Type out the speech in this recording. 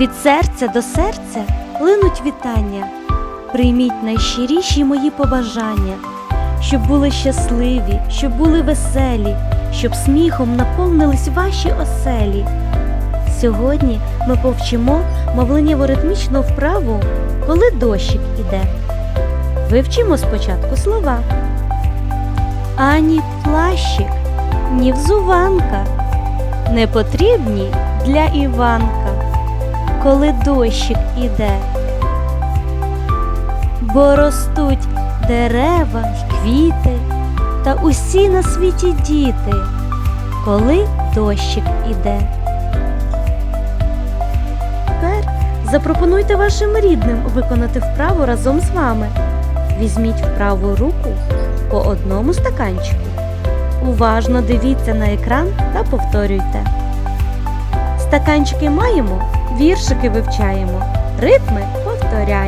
Від серця до серця линуть вітання. Прийміть найщиріші мої побажання, щоб були щасливі, щоб були веселі, щоб сміхом наповнились ваші оселі. Сьогодні ми повчимо мовленнєво ритмічну вправу, коли дощик іде. Вивчимо спочатку слова. Ані плащик, ні взуванка не потрібні для Іванка, коли дощик іде. Бо ростуть дерева й квіти та усі на світі діти, коли дощик іде. Тепер запропонуйте вашим рідним виконати вправу разом з вами. Візьміть в праву руку по одному стаканчику. Уважно дивіться на екран та повторюйте. Стаканчики маємо, віршики вивчаємо, ритми повторяємо.